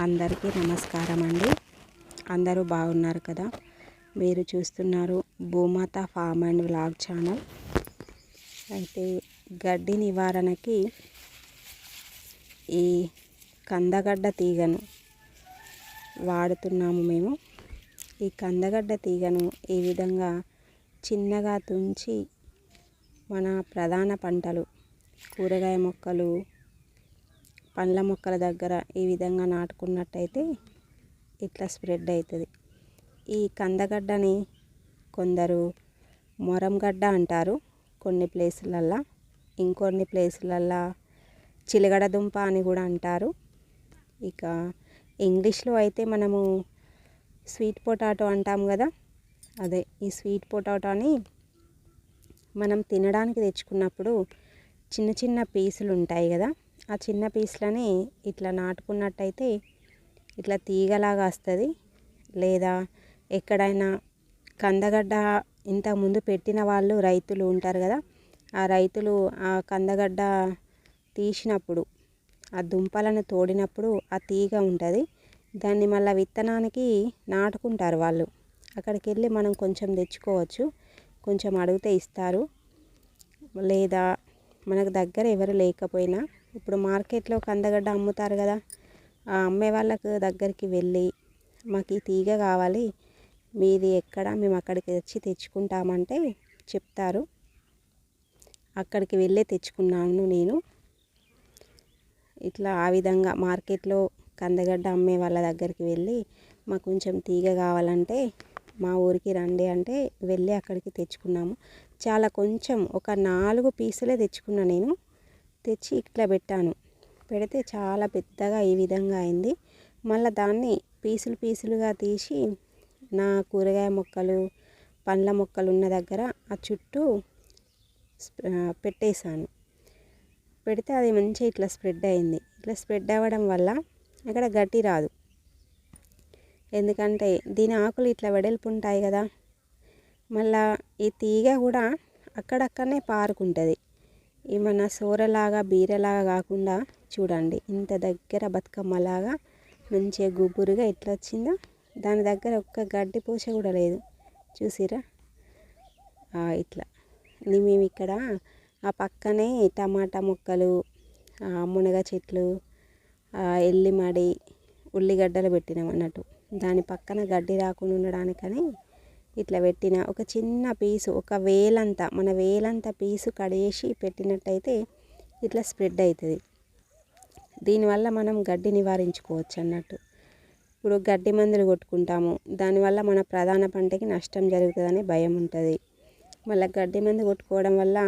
అందరికీ నమస్కారం అండి అందరూ బాగున్నారు కదా? మీరు చూస్తున్నారు భూమాత ఫామ్ అండ్ వ్లాగ్ ఛానల్. అయితే గడ్డి నివారణకి ఈ కందగడ్డ తీగను వాడుతున్నాము మేము. ఈ కందగడ్డ తీగను ఈ విధంగా చిన్నగా తుంచి మన ప్రధాన పంటలు కూరగాయ మొక్కలు పండ్ల మొక్కల దగ్గర ఈ విధంగా నాటుకున్నట్టయితే ఇట్లా స్ప్రెడ్ అవుతుంది. ఈ కందగడ్డని కొందరు మొరంగడ్డ అంటారు. కొన్ని ప్లేసులల్లో ఇంకొన్ని ప్లేసులల్లో చిలగడ దుంప అని కూడా అంటారు. ఇక ఇంగ్లీష్లో అయితే మనము స్వీట్ పొటాటో అంటాం కదా. అదే ఈ స్వీట్ పొటాటోని మనం తినడానికి తెచ్చుకున్నప్పుడు చిన్న చిన్న పీసులు ఉంటాయి కదా. ఆ చిన్న పీస్లని ఇట్లా నాటుకున్నట్టయితే ఇట్లా తీగలాగా వస్తుంది. లేదా ఎక్కడైనా కందగడ్డ ఇంతకుముందు పెట్టిన వాళ్ళు రైతులు ఉంటారు కదా ఆ రైతులు ఆ కందగడ్డ తీసినప్పుడు ఆ దుంపలను తోడినప్పుడు ఆ తీగ ఉంటుంది. దాన్ని మళ్ళీ విత్తనానికి నాటుకుంటారు వాళ్ళు. అక్కడికి వెళ్ళి మనం కొంచెం తెచ్చుకోవచ్చు. కొంచెం అడిగితే ఇస్తారు. లేదా మనకు దగ్గర ఎవరు లేకపోయినా ఇప్పుడు మార్కెట్లో కందగడ్డ అమ్ముతారు కదా ఆ అమ్మే వాళ్ళకు దగ్గరికి వెళ్ళి మాకు ఈ తీగ కావాలి మీది ఎక్కడ మేము అక్కడికి వచ్చి తెచ్చుకుంటామంటే చెప్తారు. అక్కడికి వెళ్ళే తెచ్చుకున్నాను నేను. ఇట్లా ఆ విధంగా మార్కెట్లో కందగడ్డ అమ్మే వాళ్ళ దగ్గరికి వెళ్ళి మాకు కొంచెం తీగ కావాలంటే మా ఊరికి రండి అంటే వెళ్ళి అక్కడికి తెచ్చుకున్నాము. చాలా కొంచెం ఒక నాలుగు పీసులే తెచ్చుకున్నా నేను. తెచ్చి ఇట్లా పెట్టాను. పెడితే చాలా పెద్దగా ఈ విధంగా అయింది. మళ్ళీ దాన్ని పీసులు పీసులుగా తీసి నా కూరగాయ మొక్కలు పండ్ల మొక్కలు ఉన్న దగ్గర ఆ చుట్టూ పెట్టేశాను. పెడితే అది మంచిగా ఇట్లా స్ప్రెడ్ అయింది. ఇట్లా స్ప్రెడ్ అవ్వడం వల్ల అక్కడ గట్టి రాదు. ఎందుకంటే దీని ఆకులు ఇట్లా వెడల్పు ఉంటాయి కదా. మళ్ళా ఈ తీగ కూడా అక్కడక్కడనే పారుకుంటుంది. ఏమన్నా సోరలాగా బీరలాగా కాకుండా చూడండి. ఇంత దగ్గర బతుకమ్మలాగా మంచిగా గుబురుగా ఎట్లా వచ్చిందో దాని దగ్గర ఒక్క గడ్డి పూస కూడా లేదు. చూసిరా? ఇట్లా. మేము ఇక్కడ ఆ పక్కనే టమాటా మొక్కలు మునగ చెట్లు ఎల్లిమడి ఉల్లిగడ్డలు పెట్టినాం అన్నట్టు. దాని పక్కన గడ్డి రాకుండా ఉండడానికని ఇట్లా పెట్టిన ఒక చిన్న పీసు ఒక వేలంత మన వేలంత పీసు కడేసి పెట్టినట్టయితే ఇట్లా స్ప్రెడ్ అవుతుంది దీనివల్ల మనం గడ్డి నివారించుకోవచ్చు అన్నట్టు. ఇప్పుడు గడ్డి మందులు కొట్టుకుంటాము దానివల్ల మన ప్రధాన పంటకి నష్టం జరుగుతుందని భయం ఉంటుంది. మళ్ళీ గడ్డి మందు కొట్టుకోవడం వల్ల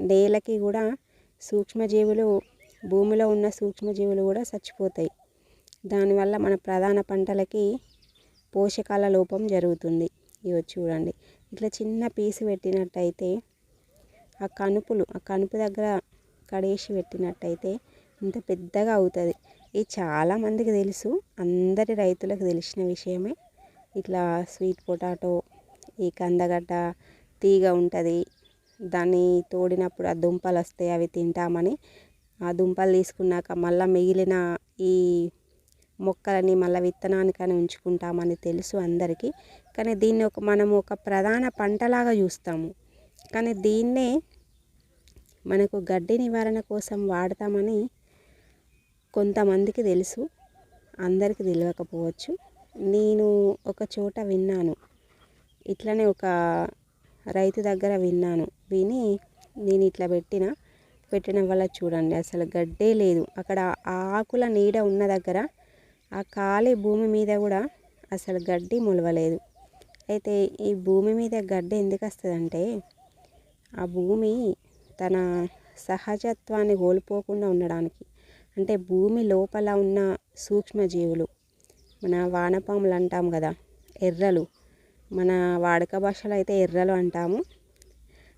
నేలకి కూడా సూక్ష్మజీవులు భూమిలో ఉన్న సూక్ష్మజీవులు కూడా చచ్చిపోతాయి. దానివల్ల మన ప్రధాన పంటలకి పోషకాల లోపం జరుగుతుంది. ఇవి చూడండి. ఇట్లా చిన్న పీసు పెట్టినట్టయితే ఆ కనుపులు ఆ కనుపు దగ్గర కడేసి పెట్టినట్టయితే ఇంత పెద్దగా అవుతుంది. ఇది చాలామందికి తెలుసు. అందరి రైతులకు తెలిసిన విషయమే. ఇట్లా స్వీట్ పొటాటో ఈ కందగడ్డ తీగ ఉంటుంది. దాన్ని తోడినప్పుడు ఆ దుంపలు వస్తాయి అవి తింటామని. ఆ దుంపలు తీసుకున్నాక మళ్ళీ మిగిలిన ఈ మొక్కలని మళ్ళీ విత్తనానికని ఉంచుకుంటామని తెలుసు అందరికీ. కానీ దీన్ని ఒక మనము ఒక ప్రధాన పంటలాగా చూస్తాము. కానీ దీన్నే మనకు గడ్డి నివారణ కోసం వాడతామని కొంతమందికి తెలుసు. అందరికీ తెలియకపోవచ్చు. నేను ఒక చోట విన్నాను. ఇట్లనే ఒక రైతు దగ్గర విన్నాను. విని నేను ఇట్లా పెట్టిన పెట్టడం వల్ల చూడండి అసలు గడ్డే లేదు. అక్కడ ఆకుల నీడ ఉన్న దగ్గర ఆ ఖాళీ భూమి మీద కూడా అసలు గడ్డి మొలవలేదు. అయితే ఈ భూమి మీద గడ్డి ఎందుకు వస్తుందంటే ఆ భూమి తన సహజత్వాన్ని కోల్పోకుండా ఉండడానికి. అంటే భూమి లోపల ఉన్న సూక్ష్మజీవులు మన వానపాములు అంటాం కదా ఎర్రలు. మన వాడక భాషలో అయితే ఎర్రలు అంటాము.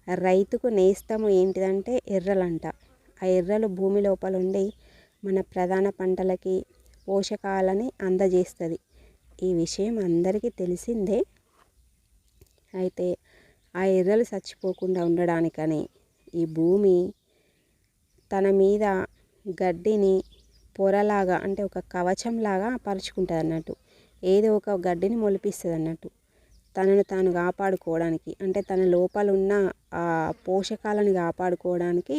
రైతుకు నేస్తము ఏంటిదంటే ఎర్రలంట. ఆ ఎర్రలు భూమి లోపల ఉండి మన ప్రధాన పంటలకి పోషకాలని అందజేస్తుంది. ఈ విషయం అందరికీ తెలిసిందే. అయితే ఆ ఎర్రలు చచ్చిపోకుండా ఉండడానికని ఈ భూమి తన మీద గడ్డిని పొరలాగా అంటే ఒక కవచంలాగా పరుచుకుంటుంది అన్నట్టు ఏదో ఒక గడ్డిని మొలిపిస్తుంది అన్నట్టు తనను తాను కాపాడుకోవడానికి అంటే తన లోపల ఉన్న ఆ పోషకాలను కాపాడుకోవడానికి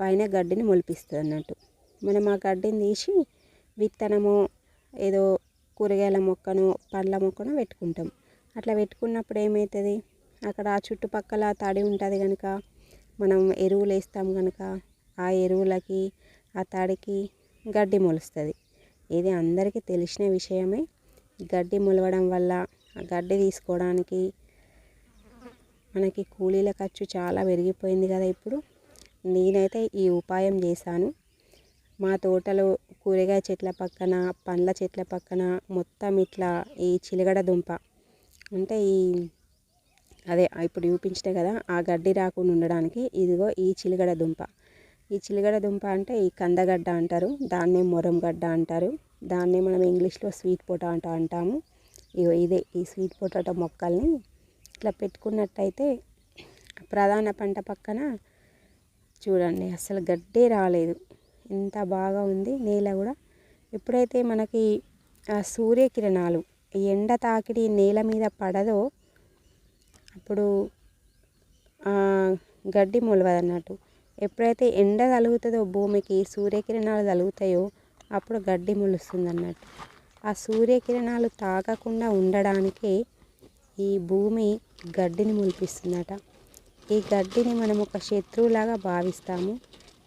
పైన గడ్డిని మొలిపిస్తుంది అన్నట్టు మనం ఆ గడ్డిని తీసి విత్తనము ఏదో కూరగాయల మొక్కను పండ్ల మొక్కను పెట్టుకుంటాం. అట్లా పెట్టుకున్నప్పుడు ఏమవుతుంది అక్కడ ఆ చుట్టుపక్కల తడి ఉంటుంది కనుక మనం ఎరువులు వేస్తాం కనుక ఆ ఎరువులకి ఆ తడికి గడ్డి మొలుస్తుంది. ఇది అందరికీ తెలిసిన విషయమే. గడ్డి మొలవడం వల్ల ఆ గడ్డి తీసుకోవడానికి మనకి కూలీల ఖర్చు చాలా పెరిగిపోయింది కదా ఇప్పుడు. నేనైతే ఈ ఉపాయం చేశాను. మా తోటలో కూరగాయ చెట్ల పక్కన పండ్ల చెట్ల పక్కన మొత్తం ఇట్లా ఈ చిలగడ దుంప. అంటే ఈ అదే ఇప్పుడు చూపించిన కదా ఆ గడ్డి రాకుండా ఉండడానికి ఇదిగో ఈ చిలగడ దుంప. ఈ చిలగడ దుంప అంటే ఈ కందగడ్డ అంటారు దాన్నే మొరం గడ్డ అంటారు దాన్నే మనం ఇంగ్లీష్లో స్వీట్ పొటాటో అంటాము. ఇగో ఇదే ఈ స్వీట్ పొటాటో మొక్కల్ని ఇట్లా పెట్టుకున్నట్టయితే ప్రధాన పంట పక్కన చూడండి అసలు గడ్డే రాలేదు. ఎంత బాగా ఉంది నేల కూడా. ఎప్పుడైతే మనకి ఆ సూర్యకిరణాలు ఈ ఎండ తాకిడి నేల మీద పడదో అప్పుడు గడ్డి మొలవదన్నట్టు. ఎప్పుడైతే ఎండ తలుగుతుందో భూమికి సూర్యకిరణాలు తలుగుతాయో అప్పుడు గడ్డి మొలుస్తుంది అన్నట్టు ఆ సూర్యకిరణాలు తాకకుండా ఉండడానికే ఈ భూమి గడ్డిని మొలిపిస్తుందట. ఈ గడ్డిని మనం ఒక శత్రువులాగా భావిస్తాము.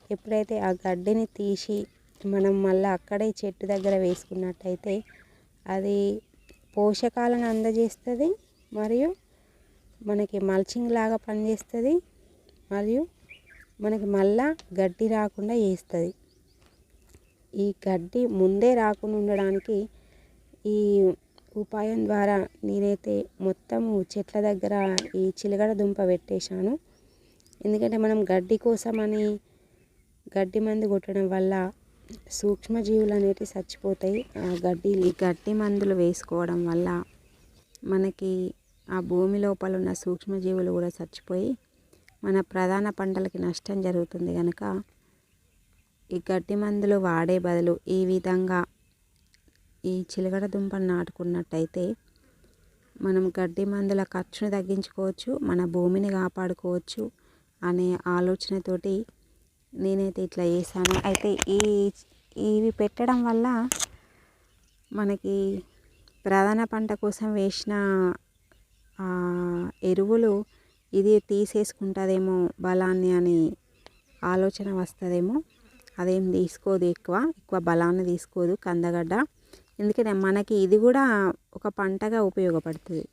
ఎప్పుడైతే ఆ గడ్డిని తీసి మనం మళ్ళీ అక్కడే చెట్టు దగ్గర వేసుకున్నట్టయితే అది పోషకాలను అందజేస్తుంది మరియు మనకి మల్చింగ్ లాగా పనిచేస్తుంది మరియు మనకి మళ్ళా గడ్డి రాకుండా చేస్తుంది. ఈ గడ్డి ముందే రాకుండా ఉండడానికి ఈ ఉపాయం ద్వారా నేనైతే మొత్తము చెట్ల దగ్గర ఈ చిలగడ దుంప పెట్టేశాను. ఎందుకంటే మనం గడ్డి కోసమని గడ్డి మందు కొట్టడం వల్ల సూక్ష్మజీవులు అనేటివి చచ్చిపోతాయి. ఆ గడ్డి ఈ గడ్డి మందులు వేసుకోవడం వల్ల మనకి ఆ భూమి లోపల ఉన్న సూక్ష్మజీవులు కూడా చచ్చిపోయి మన ప్రధాన పంటలకి నష్టం జరుగుతుంది కనుక ఈ గడ్డి మందులు వాడే బదులు ఈ విధంగా ఈ చిలకడ దుంపను నాటుకున్నట్టయితే మనం గడ్డి మందుల ఖర్చును తగ్గించుకోవచ్చు మన భూమిని కాపాడుకోవచ్చు అనే ఆలోచనతోటి నేనైతే ఇట్లా చేశాను. అయితే ఈ ఇవి పెట్టడం వల్ల మనకి ప్రధాన పంట కోసం వేసిన ఎరువులు ఇది తీసేసుకుంటుందేమో బలాన్ని అని ఆలోచన వస్తుందేమో. అదేం తీసుకోదు ఎక్కువ. ఎక్కువ బలాన్ని తీసుకోదు కందగడ్డ. ఎందుకంటే మనకి ఇది కూడా ఒక పంటగా ఉపయోగపడుతుంది.